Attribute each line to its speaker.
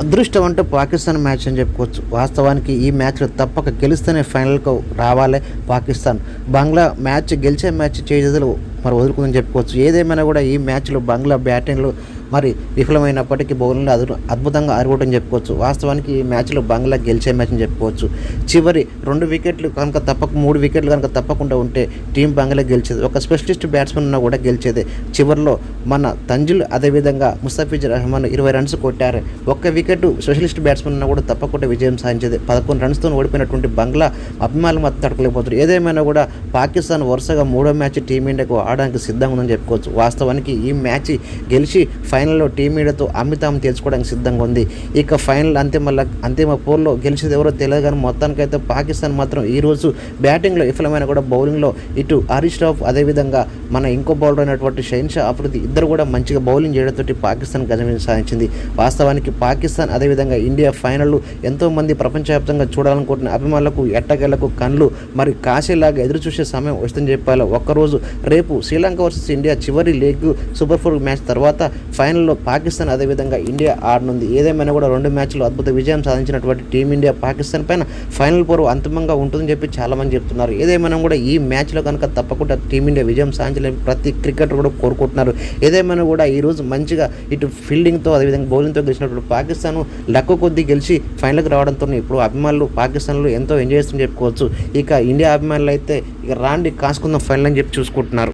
Speaker 1: అదృష్టం అంటే పాకిస్తాన్ మ్యాచ్ అని చెప్పుకోవచ్చు. వాస్తవానికి ఈ మ్యాచ్లో తప్పక గెలిస్తేనే ఫైనల్కు రావాలి పాకిస్తాన్. బంగ్లా మ్యాచ్ గెలిచే మ్యాచ్ చేసేది మరి వదులుకుందని చెప్పుకోవచ్చు. ఏదేమైనా కూడా ఈ మ్యాచ్లో బంగ్లా బ్యాటింగ్లు మరి విఫలమైనప్పటికీ బౌలింగ్లో అదు అద్భుతంగా ఆరుకోవడం చెప్పుకోవచ్చు. వాస్తవానికి ఈ మ్యాచ్లో బంగ్లా గెలిచే మ్యాచ్ అని చెప్పుకోవచ్చు. చివరి రెండు వికెట్లు కనుక తప్పక మూడు వికెట్లు కనుక తప్పకుండా ఉంటే టీం బంగ్లా గెలిచేది. ఒక స్పెషలిస్ట్ బ్యాట్స్మెన్ ఉన్నా కూడా గెలిచేది. చివరిలో మన తంజుల్ అదేవిధంగా ముస్తఫిజుర్ రహమాన్ ఇరవై రన్స్ కొట్టారు. ఒక్క వికెట్ స్పెషలిస్ట్ బ్యాట్స్మెన్ ఉన్నా కూడా తప్పకుండా విజయం సాధించేది. పదకొండు రన్స్తో ఓడిపోయినటువంటి బంగ్లా అభిమానులు మాత్రం తడకలేకపోతారు ఏదేమైనా కూడా పాకిస్తాన్ వరుసగా మూడో మ్యాచ్ టీమిండియాకు ఆడడానికి సిద్ధంగా ఉందని చెప్పుకోవచ్చు. వాస్తవానికి ఈ మ్యాచ్ గెలిచి ఫైనల్లో టీమిండియాతో అమితాం తెలుసుకోవడానికి సిద్ధంగా ఉంది. ఇక ఫైనల్ అంతిమ అంతిమ పోర్లో గెలిచేది ఎవరో తెలియదు కానీ మొత్తానికైతే పాకిస్తాన్ మాత్రం ఈ రోజు బ్యాటింగ్లో విఫలమైన కూడా బౌలింగ్లో. ఇటు హరీష్ రాఫ్ అదేవిధంగా మన ఇంకో బౌలర్ అయినటువంటి షైన్ షా అఫ్రిది ఇద్దరు కూడా మంచిగా బౌలింగ్ చేయడంతో పాకిస్తాన్ గజం సాధించింది. వాస్తవానికి పాకిస్తాన్ అదేవిధంగా ఇండియా ఫైనల్ ఎంతోమంది ప్రపంచవ్యాప్తంగా చూడాలనుకుంటున్న అభిమానులకు ఎట్టగేళ్ళకు కళ్ళు మరి కాశీలాగా ఎదురు చూసే సమయం వస్తుందని చెప్పాలి. ఒక్కరోజు రేపు శ్రీలంక వర్సెస్ ఇండియా చివరి లీగ్ సూపర్ ఫోర్ మ్యాచ్ తర్వాత ఫైనల్లో పాకిస్తాన్ అదేవిధంగా ఇండియా ఆడనుంది. ఏదేమైనా కూడా రెండు మ్యాచ్లు అద్భుత విజయం సాధించినటువంటి టీమిండియా పాకిస్తాన్ పైన ఫైనల్ పూర్వ అంతిమంగా ఉంటుందని చెప్పి చాలామంది చెప్తున్నారు. ఏదేమైనా కూడా ఈ మ్యాచ్లో కనుక తప్పకుండా టీమిండియా విజయం సాధించలేని ప్రతి క్రికెటర్ కూడా కోరుకుంటున్నారు. ఏదేమైనా కూడా ఈ రోజు మంచిగా ఇటు ఫీల్డింగ్తో అదేవిధంగా బౌలింగ్తో గెలిచినప్పుడు పాకిస్తాన్ లక్కు కొద్దీ గెలిచి ఫైనల్కి రావడంతో ఇప్పుడు అభిమానులు పాకిస్తాన్లో ఎంతో ఎంజాయ్ చేస్తుందని చెప్పుకోవచ్చు. ఇక ఇండియా అభిమానులు అయితే ఇక రాండి కాసుకుందాం ఫైనల్ అని చెప్పి చూసుకుంటున్నారు.